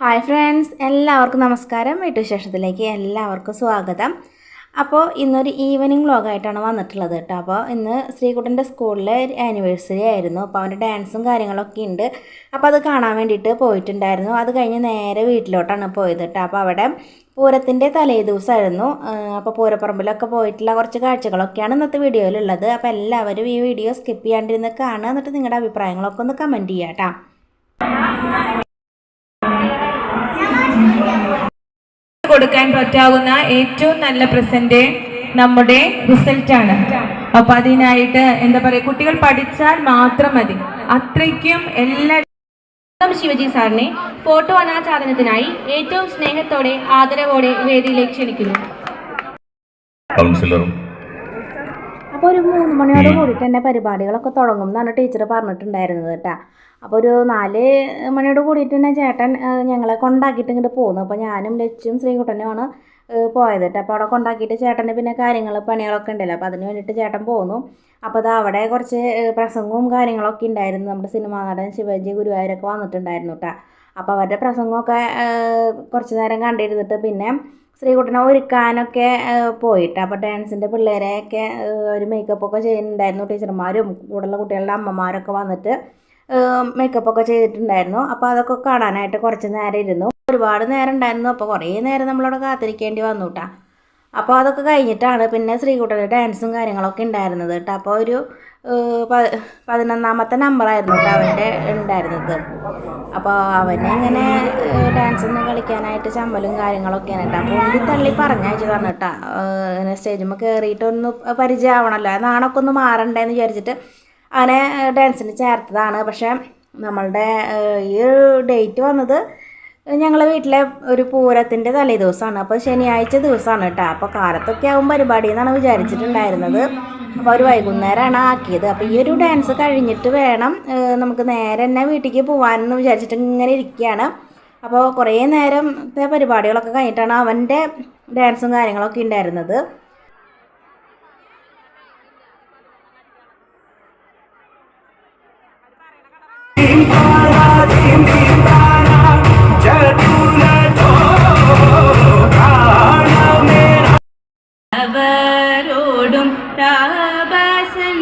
Hi friends എല്ലാവർക്കും നമസ്കാരം. വീട്ടുവിശേഷത്തിലേക്ക് എല്ലാവർക്കും സ്വാഗതം. അപ്പോൾ ഇന്നൊരു ഈവനിങ് വ്ളോഗായിട്ടാണ് വന്നിട്ടുള്ളത് കേട്ടോ. അപ്പോൾ ഇന്ന് ശ്രീകുട്ടന്റെ സ്കൂളിലെ ആനിവേഴ്സറി ആയിരുന്നു. അപ്പോൾ അവന്റെ ഡാൻസും കാര്യങ്ങളൊക്കെ ഉണ്ട്. അപ്പോൾ അത് കാണാൻ വേണ്ടിയിട്ട് പോയിട്ടുണ്ടായിരുന്നു. അത് കഴിഞ്ഞ് നേരെ വീട്ടിലോട്ടാണ് പോയത് കേട്ടോ. അപ്പോൾ അവിടെ പൂരത്തിന്റെ തലേ ദിവസമായിരുന്നു. അപ്പോൾ പൂരപ്പറമ്പിലൊക്കെ പോയിട്ടുള്ള കുറച്ച് കാഴ്ചകളൊക്കെയാണ് ഇന്നത്തെ വീഡിയോയിലുള്ളത്. അപ്പോൾ എല്ലാവരും ഈ വീഡിയോ സ്കിപ്പ് ചെയ്യാണ്ടിരുന്ന് കാണുക. എന്നിട്ട് നിങ്ങളുടെ അഭിപ്രായങ്ങളൊക്കെ ഒന്ന് കമന്റ് ചെയ്യാം കേട്ടോ. കൊടുക്കാൻ പറ്റാവുന്ന ഏറ്റവും നല്ല പ്രസന്റ് നമ്മുടെ റിസൾട്ടാണ് ആണ്. അപ്പൊ അതിനായിട്ട് എന്താ പറയാ കുട്ടികൾ പഠിച്ചാൽ മാത്രം മതി. അത്രയ്ക്കും എല്ലാ ശിവജി സാറിനെ ഫോട്ടോ അനാച്ഛാദനത്തിനായി ഏറ്റവും സ്നേഹത്തോടെ ആദരവോടെ വേദിയിലേക്ക് ക്ഷണിക്കുന്നു. കൗൺസിലറും അപ്പോൾ ഒരു മൂന്ന് മണിയോട് കൂടിയിട്ട് തന്നെ പരിപാടികളൊക്കെ തുടങ്ങും എന്നാണ് ടീച്ചർ പറഞ്ഞിട്ടുണ്ടായിരുന്നത് കേട്ടോ. അപ്പോൾ ഒരു നാല് മണിയോട് കൂടിയിട്ട് തന്നെ ചേട്ടൻ ഞങ്ങളെ കൊണ്ടാക്കിയിട്ട് ഇങ്ങോട്ട് പോകുന്നു അപ്പോൾ ഞാനും ലച്ചും ശ്രീകുട്ടനുമാണ് പോയത് കേട്ടോ. അപ്പോൾ അവിടെ കൊണ്ടാക്കിയിട്ട് ചേട്ടന്റെ പിന്നെ കാര്യങ്ങൾ പണികളൊക്കെ ഉണ്ടല്ലോ. അപ്പോൾ അതിന് വേണ്ടിയിട്ട് ചേട്ടൻ പോന്നു. അപ്പോൾ അത് അവിടെ കുറച്ച് പ്രസംഗവും കാര്യങ്ങളൊക്കെ ഉണ്ടായിരുന്നു. നമ്മുടെ സിനിമാ നടൻ ശിവജി ഗുരുവായൂരൊക്കെ വന്നിട്ടുണ്ടായിരുന്നു കേട്ടോ. അപ്പോൾ അവരുടെ പ്രസംഗമൊക്കെ കുറച്ച് നേരം കണ്ടിരുന്നിട്ട് പിന്നെ ശ്രീകുട്ടനെ ഒരുക്കാനൊക്കെ പോയിട്ട്. അപ്പോൾ ഡാൻസിന്റെ പിള്ളേരെയൊക്കെ ഒരു മേക്കപ്പൊക്കെ ചെയ്യുന്നുണ്ടായിരുന്നു ടീച്ചർമാരും കൂടുതലുള്ള കുട്ടികളുടെ അമ്മമാരൊക്കെ വന്നിട്ട് മേക്കപ്പൊക്കെ ചെയ്തിട്ടുണ്ടായിരുന്നു. അപ്പോൾ അതൊക്കെ കാണാനായിട്ട് കുറച്ച് നേരം ഇരുന്നു. ഒരുപാട് നേരം ഉണ്ടായിരുന്നു. അപ്പോൾ കുറേ നേരം നമ്മളവിടെ കാത്തിരിക്കേണ്ടി വന്നു കേട്ടോ അപ്പോൾ അതൊക്കെ കഴിഞ്ഞിട്ടാണ് പിന്നെ ശ്രീകുട്ടന്റെ ഡാൻസും കാര്യങ്ങളൊക്കെ ഉണ്ടായിരുന്നത് കേട്ടോ. അപ്പോൾ ഒരു പതിനൊന്നാമത്തെ നമ്പറായിരുന്നു കേട്ടോ അവന്റെ ഉണ്ടായിരുന്നത്. അപ്പോൾ അവനെ ഇങ്ങനെ ഡാൻസ് ഒന്ന് കളിക്കാനായിട്ട് ചമ്മലും കാര്യങ്ങളൊക്കെയാണ് കേട്ടോ. അപ്പോൾ ഉണ്ടി തള്ളി പറഞ്ഞയച്ചതാണ് കേട്ടോ ഇങ്ങനെ സ്റ്റേജിൽ കയറിയിട്ടൊന്ന് പരിചയമാവണമല്ലോ നാണൊക്കെ ഒന്ന് മാറണ്ടേന്ന് വിചാരിച്ചിട്ട് അവനെ ഡാൻസിന് ചേർത്തതാണ്. പക്ഷേ നമ്മളുടെ ഈ ഡേറ്റ് വന്നത് ഞങ്ങളെ വീട്ടിലെ ഒരു പൂരത്തിന്റെ തലേ ദിവസമാണ് അപ്പോൾ ശനിയാഴ്ച ദിവസമാണ് കേട്ടോ. അപ്പോൾ കാലത്തൊക്കെ ആവും പരിപാടി എന്നാണ് വിചാരിച്ചിട്ടുണ്ടായിരുന്നത്. അപ്പോൾ ഒരു വൈകുന്നേരമാണ് ആക്കിയത്. അപ്പോൾ ഈ ഒരു ഡാൻസ് കഴിഞ്ഞിട്ട് വേണം നമുക്ക് നേരെ തന്നെ വീട്ടിലേക്ക് പോകാനെന്ന് വിചാരിച്ചിട്ട് ഇങ്ങനെ ഇരിക്കുകയാണ്. അപ്പോൾ കുറേ നേരത്തെ പരിപാടികളൊക്കെ കഴിഞ്ഞിട്ടാണ് അവന്റെ ഡാൻസും കാര്യങ്ങളൊക്കെ ഉണ്ടായിരുന്നത്. താപസന്മാരോടും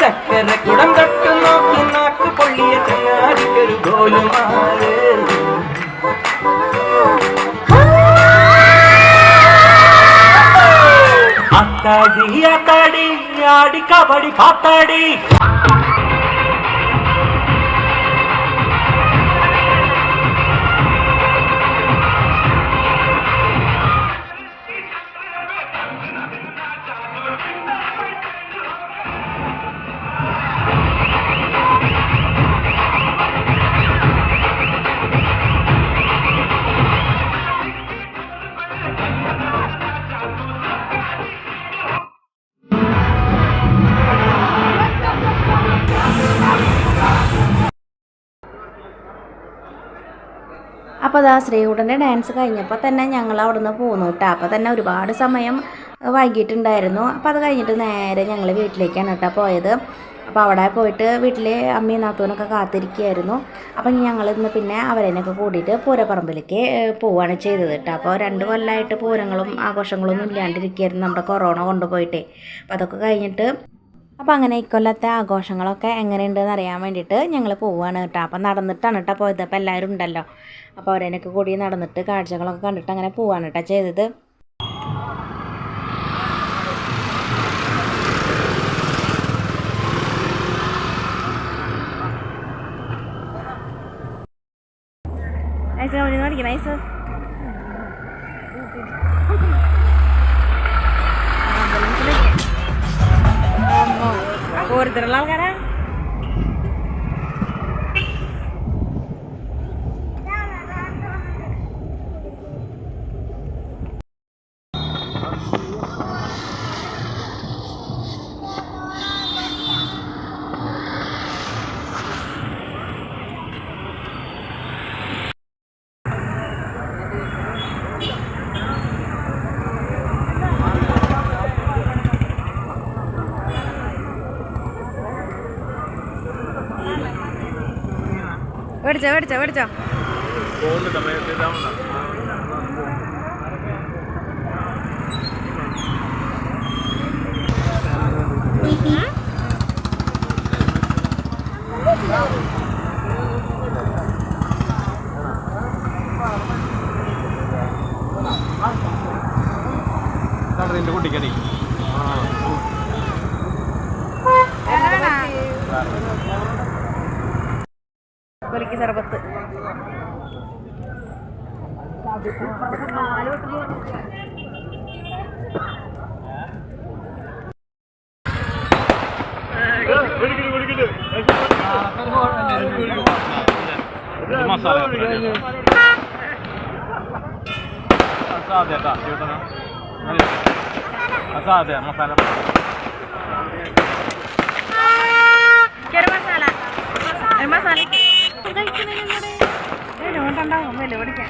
ചക്കര കുടം തൊട്ടു നോക്കി നാക്ക് പൊള്ളിയ ചങ്ങാടിക്കൊരു ഗോലുമാറ് അത്താടി അത്താടി ആടി കബടി പാത്താടി അപ്പോൾ അതാ ശ്രീകുട്ടന്റെ ഡാൻസ് കഴിഞ്ഞപ്പോൾ തന്നെ ഞങ്ങൾ അവിടുന്ന് പോന്നു കേട്ടോ. അപ്പോൾ തന്നെ ഒരുപാട് സമയം വൈകിട്ടുണ്ടായിരുന്നു അപ്പോൾ അത് കഴിഞ്ഞിട്ട് നേരെ ഞങ്ങൾ വീട്ടിലേക്കാണ് കേട്ടോ പോയത്. അപ്പോൾ അവിടെ പോയിട്ട് വീട്ടിൽ അമ്മയും നാത്തൂനൊക്കെ കാത്തിരിക്കുകയായിരുന്നു. അപ്പം ഞങ്ങൾ ഇന്ന് പിന്നെ അവരെന്നൊക്കെ കൂടിയിട്ട് പൂരപ്പറമ്പിലേക്ക് പോവുകയാണ് ചെയ്തത് കേട്ടോ. അപ്പോൾ രണ്ട് കൊല്ലമായിട്ട് പൂരങ്ങളും ആഘോഷങ്ങളൊന്നും ഇല്ലാണ്ടിരിക്കുകയായിരുന്നു നമ്മുടെ കൊറോണ കൊണ്ടുപോയിട്ടേ. അപ്പോൾ അതൊക്കെ കഴിഞ്ഞിട്ട് അപ്പോൾ അങ്ങനെ ഇക്കൊല്ലത്തെ ആഘോഷങ്ങളൊക്കെ എങ്ങനെയുണ്ടെന്ന് അറിയാൻ വേണ്ടിയിട്ട് ഞങ്ങൾ പോവുകയാണ് കേട്ടോ. അപ്പോൾ നടന്നിട്ടാണ് കേട്ടോ പോയത്. അപ്പോൾ എല്ലാവരും ഉണ്ടല്ലോ. അപ്പോൾ അവരേനൊക്കെ കൂടി നടന്നിട്ട് കാഴ്ചകളൊക്കെ കണ്ടിട്ട് അങ്ങനെ പോവാണ് കേട്ടോ ചെയ്തത് നൈസ് ഓരോരുത്തരുള്ള ആൾക്കാരാ മേടിച്ചോ മേടിച്ചോ മേടിച്ചോ. നിന്റെ കുട്ടിക്കണേ കുലിക്ക് സർബത്ത്. മസാല അസാധ്യ അസാധ്യ മസാല. മസാല മസാല. ഉണ്ടാവും വില പിടിക്കാൻ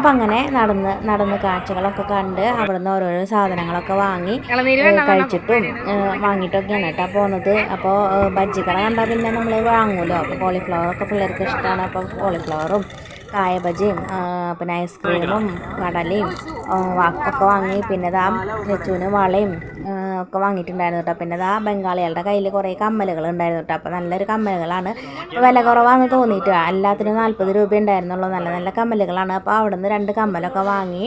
അപ്പം അങ്ങനെ നടന്ന് നടന്ന് കാഴ്ചകളൊക്കെ കണ്ട് അവിടുന്ന് ഓരോരോ സാധനങ്ങളൊക്കെ വാങ്ങി കഴിച്ചിട്ടും വാങ്ങിയിട്ടൊക്കെയാണ് കേട്ടോ പോകുന്നത് അപ്പോൾ ബജ്ജിക്കട കണ്ടാൽ പിന്നെ നമ്മൾ വാങ്ങുമല്ലോ അപ്പോൾ കോളിഫ്ലവറൊക്കെ പിള്ളേർക്ക് ഇഷ്ടമാണ് അപ്പോൾ കോളിഫ്ലവറും കായ ബജിയും ആ, പിന്നെ ഐസ്ക്രീമും കടലയും ഒക്കെ വാങ്ങി. പിന്നെ ദാ ലച്ചുവിന് വളയും ഒക്കെ വാങ്ങിയിട്ടുണ്ടായിരുന്നു കേട്ടോ. പിന്നെ ദാ ബംഗാളികളുടെ കയ്യിൽ കുറേ കമ്മലുകൾ ഉണ്ടായിരുന്നു കേട്ടോ. അപ്പോൾ നല്ലൊരു കമ്മലുകളാണ്. വില കുറവാന്ന് തോന്നിയിട്ട് എല്ലാത്തിനും നാൽപ്പത് രൂപ ഉണ്ടായിരുന്നുള്ളൂ. നല്ല നല്ല കമ്മലുകളാണ്. അപ്പോൾ അവിടെ നിന്ന് രണ്ട് കമ്മലൊക്കെ വാങ്ങി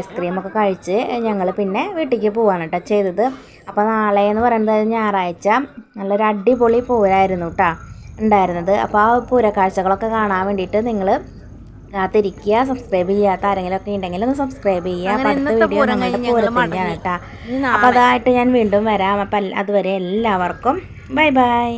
ഐസ്ക്രീമൊക്കെ കഴിച്ച് ഞങ്ങൾ പിന്നെ വീട്ടിലേക്ക് പോവാണ് കേട്ടോ ചെയ്തത്. അപ്പോൾ നാളെ എന്ന് പറയുന്നത് ഞായറാഴ്ച നല്ലൊരു അടിപൊളി പൂരായിരുന്നു കേട്ടോ ഉണ്ടായിരുന്നത്. അപ്പോൾ ആ പൂരക്കാഴ്ചകളൊക്കെ കാണാൻ വേണ്ടിയിട്ട് നിങ്ങൾ കാത്തിരിക്കുക. സബ്സ്ക്രൈബ് ചെയ്യാത്ത ആരെങ്കിലും ഒക്കെ ഉണ്ടെങ്കിൽ ഒന്ന് സബ്സ്ക്രൈബ് ചെയ്യുക. അപ്പോൾ അടുത്ത വീഡിയോ പൂരത്തിന്റെയാണ് കേട്ടോ അപ്പോൾ അതായിട്ട് ഞാൻ വീണ്ടും വരാം. അപ്പം അതുവരെ എല്ലാവർക്കും ബൈ ബൈ.